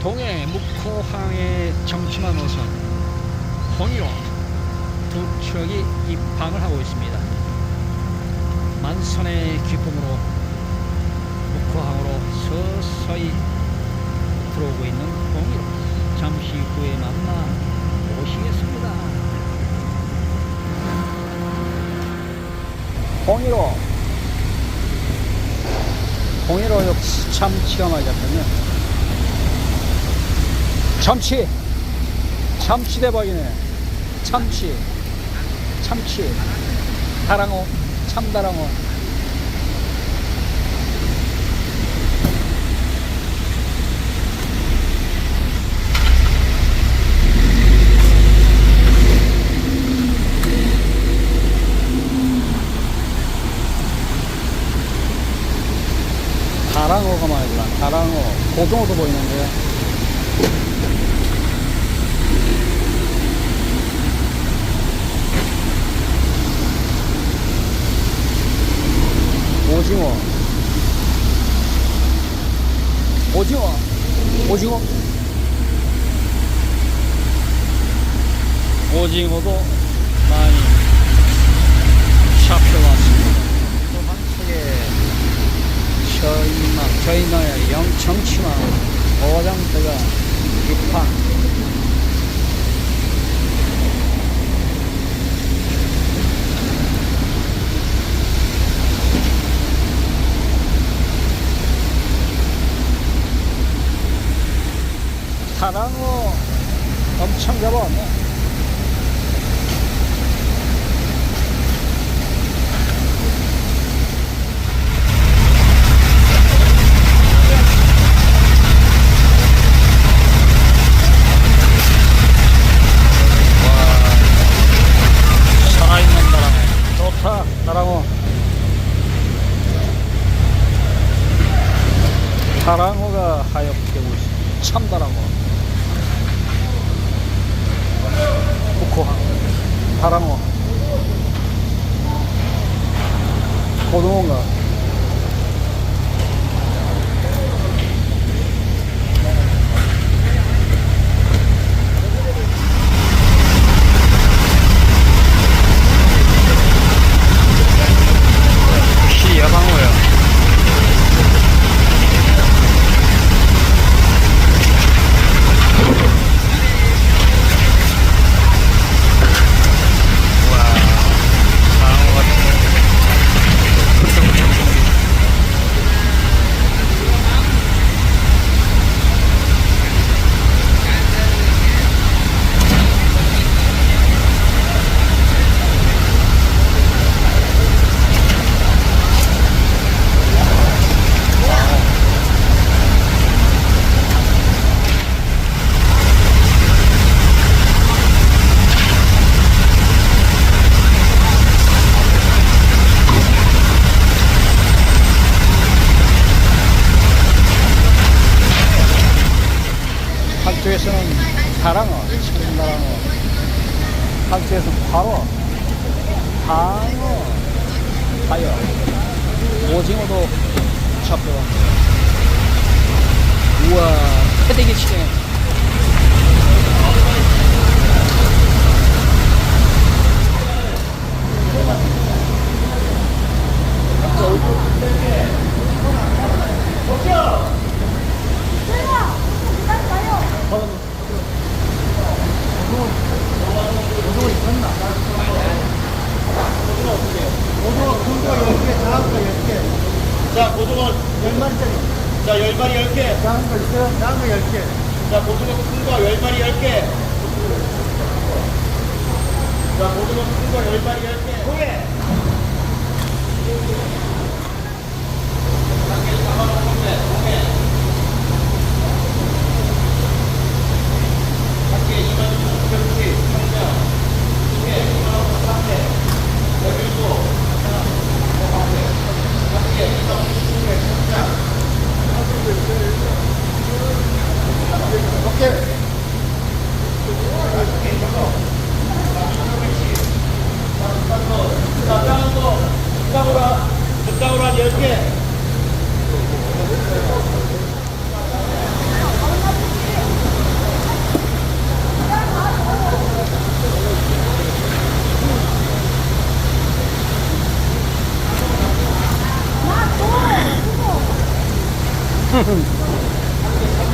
동해 묵호항의 정치만 노선 홍이로 두 척이 입항을 하고 있습니다. 만선의 기쁨으로 묵호항으로 서서히 들어오고 있는 홍이로 잠시 후에 만나 보시겠습니다. 홍이로 홍이로 역시 참 치가 많이 잡혔네. 참치 참치 대박이네. 참치 참치 다랑어. 참다랑어. 다랑어가 들어 다랑어. 고등어도 보이는데 오징어 오징어 오징어? 오징어도 많이 잡혀왔습니다. 또한 척에 저인망 저인망의 영청치망 오장대가 입항 사랑어 다랑어. 다랑어가 하얗게 보이시 참다랑어. 북호항, 다랑어, 고등어인가? 시야방어야. 방어 같은 한쪽에서는 다랑어, 참다랑어, 한쪽에서는 바로 방어, 하여, 오징어도 잡혀왔네요. 우와, 패대기 치네. 자, 고등어 10마리짜리. 자, 10마리 10개. 작은 거 있어요? 거 10개. 자, 고등어 큰 거 10마리 10개. 자, 고등어 큰 거 10마리 10개. 고개. 오케이. เก็บตกเก็บจับ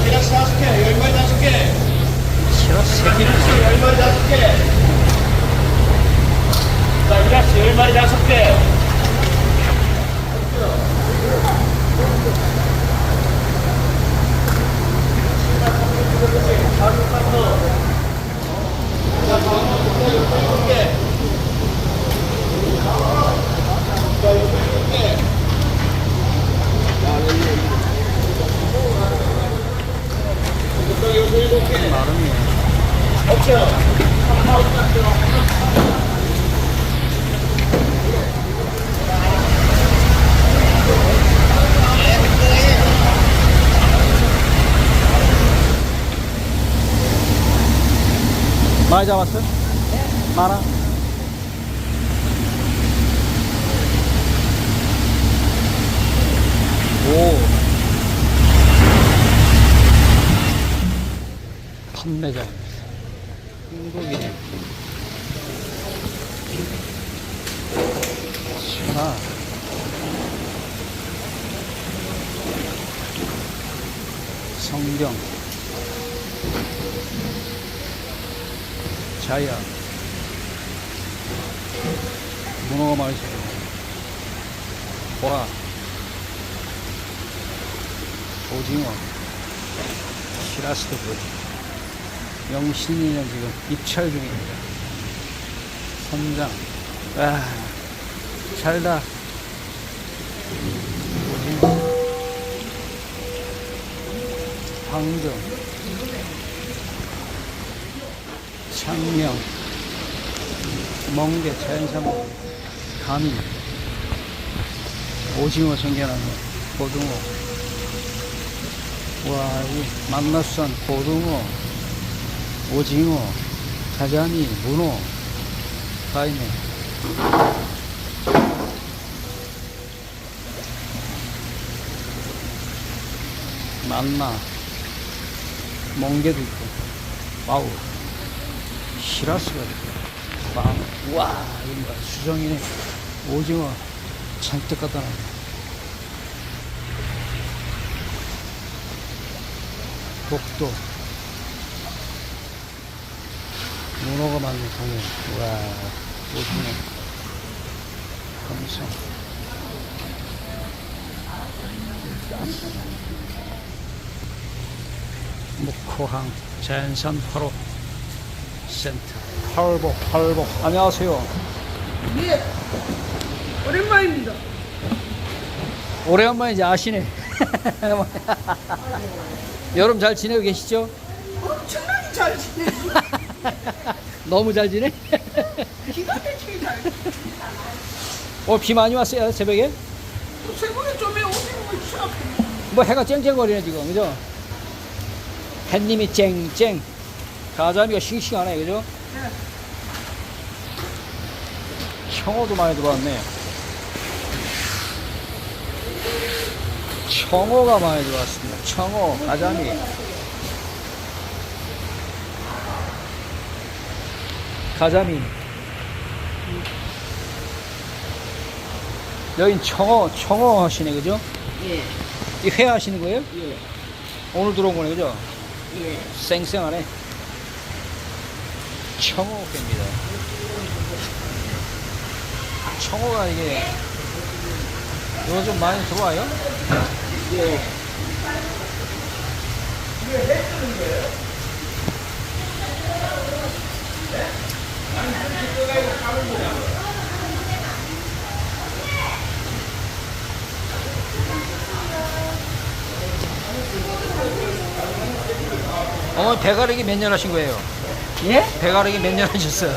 자, 미라시 다섯 개, 열 마리 다섯 개. 싫어, 새끼. 열 마리 다섯 개. 자, 미라시 열 마리 다섯 개. 나름이야. 많이 잡았어? 네. 많아? 오. 판매자 입니다. 한국이네. 신화. 성경. 자야. 문어가 있어요. 보라. 오징어. 시라스도 보지. 영신이는 지금 입찰 중입니다. 선장. 아, 잘다. 황정. 창명. 멍게, 자연산 가미. 오징어 생겨나는 고등어. 와, 이 만나수산 고등어. 오징어, 가자미, 문어 다 있네. 만나, 멍게도 있고, 와우, 시라스가 있고, 빵, 와, 이거. 봐, 수정이네, 오징어 잔뜩 갖다 놨네. 복도, 문어가 많네, 동해. 와, 오징어. 감성. 목포항 자연산 화로 센터. 팔복, 팔복. 안녕하세요. 예. 오랜만입니다. 오래간만에 이제 아시네. 여름 잘 지내고 계시죠? 엄청나게 잘 지내. 너무 잘 지내? 기가 막히게 잘. 어, 비 많이 왔어요, 새벽에? 새벽에 좀에 오징어 시합. 뭐 해가 쨍쨍거리네 지금 그죠? 햇님이 쨍쨍 가자미가 싱싱하네 그죠? 네. 청어도 많이 들어왔네 청어가 많이 들어왔습니다 청어 가자미 가자미 여긴 청어 청어 하시네 그죠? 예. 이 회 하시는 거예요? 예. 오늘 들어온 거네 그죠? 예. 쌩쌩하네. 청어회입니다. 청어가 이게 좀 많이 들어와요? 예. 어머니 배가르기 몇 년 하신 거예요? 예? 배가르기 몇 년 하셨어요?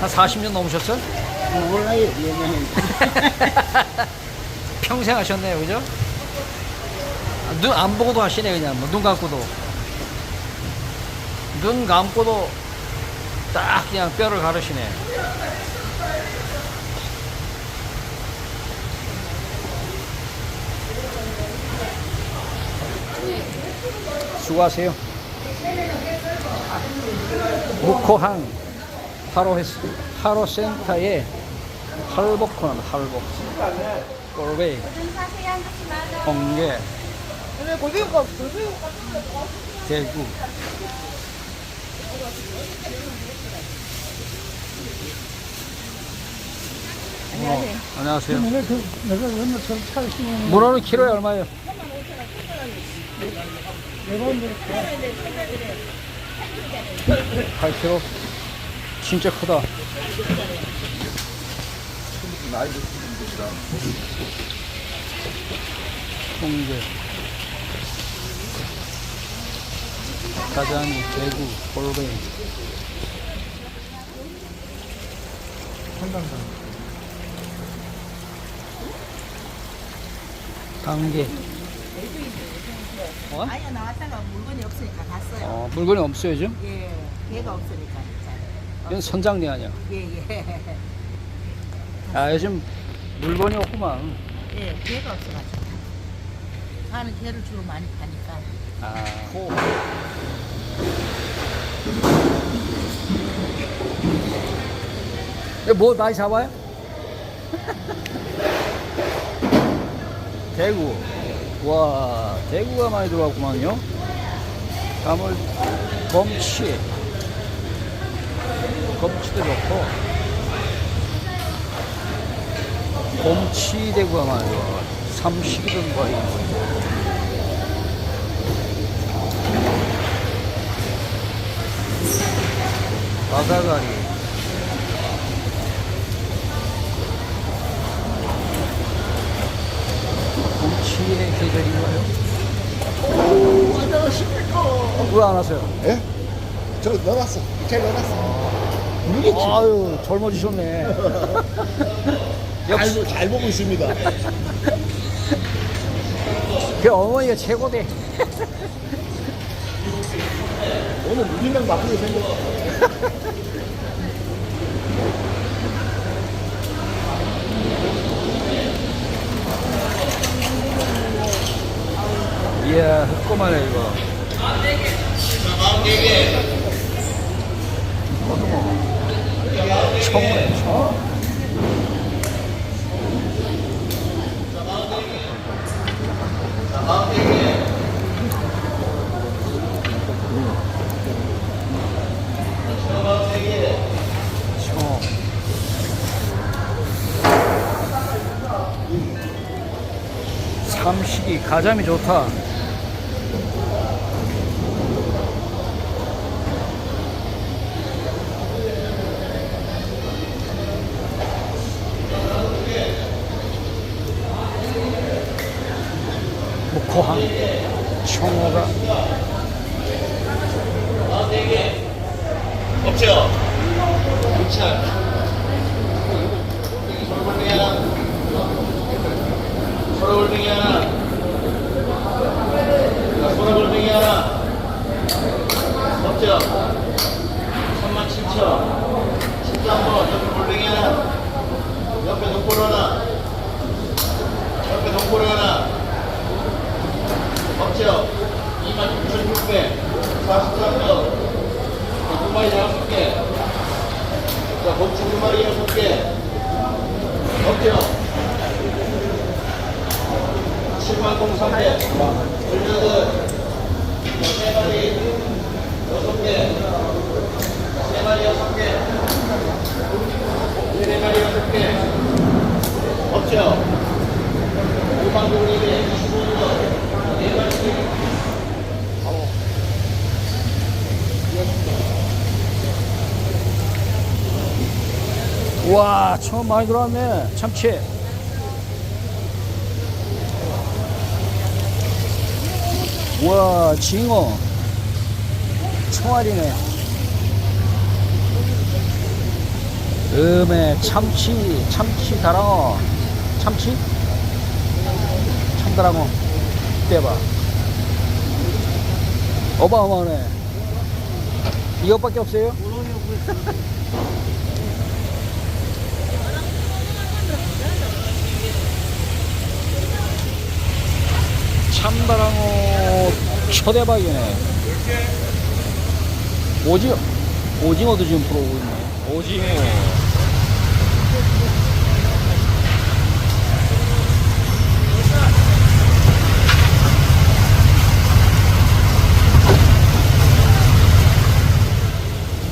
한 40년 넘으셨어요? 몰라요. 얘는. 평생 하셨네요, 그죠? 눈 안 보고도 하시네, 그냥. 뭐, 눈 감고도. 눈 감고도 딱 그냥 뼈를 가르시네. 수고하세요. 무코항 하로 하로 센터에 할복코는 할복 꼴베이 홍게 대구 안녕하세요. 안녕하세요. 내가 그, 내가 문어는 키로에 얼마예요? 내가 이제 8kg. 진짜 크다. 홍게. 가자미, 대구, 골뱅이. 강 게. 어? 아예 나왔다가 물건이 없으니까 갔어요. 어, 물건이 없어요, 지금? 예, 배가 없으니까 이건 선장님 아니야. 진짜. 예, 예. 아, 요즘 물건이 없구만. 예, 배가 없어가지고. 나는 개를 주로 많이 파니까. 아, 이거 뭐 많이 잡아요? 대구. 와, 대구가 많이 들어왔구만요. 가물, 검치. 검치도 좋고. 곰치 대구가 많이 들어와. 삼식이든 뭐 이런 거. 바다가리 곰치의 계절인가요? 왜안 하세요? 예? 저 넣어놨어. 잘 넣어놨어. 아유 젊어지셨네 역시 잘 보고 있습니다. 그 어머니가 최고대 오늘 무진장 바쁘게 생겼어. 이야 흑고마네 이거. 청어네 청어 청어 삼식이 가자미 좋다 무코항 청어가 없죠? 우찬. 서울골뱅이 하나. 서울골뱅이 하나. 자, 서울골뱅이 하나. 없죠? 3만 7천. 13번, 옆에 골뱅이 하나. 옆에 동포로 하나. 옆에 동포로 하나. 없죠? 26,600. 43번. 두 마리 다섯 개. 자, 곰치 두 마리 여섯 개. 없죠? 7만 03개. 둘러들. 세 마리 여섯 개. 세 마리 여섯 개. 세 마리 여섯 개. 없죠? 5만 925원. 네 와 처음 많이 들어왔네. 참치. 와 징어. 총알이네. 음에 참치 참치 다랑어 참치? 참다랑어 대박. 어마어마하네. 이것밖에 없어요? 참다랑어 초대박이네. 오징어, 오징어도 지금 들어오고 있네. 오징어.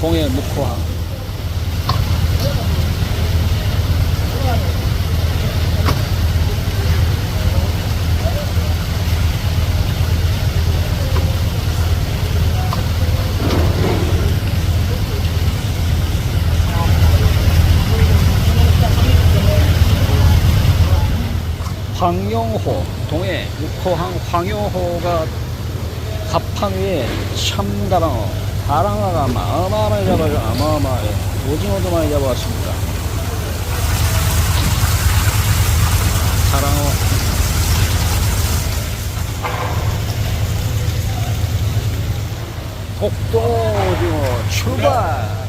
동해 묵호항. 포항 황효호가 갑판위에 참다랑어, 다랑어가 어마어마하게 잡아서 어마어마하게 오징어도 많이 잡아왔습니다. 다랑어. 독도 오징어 출발!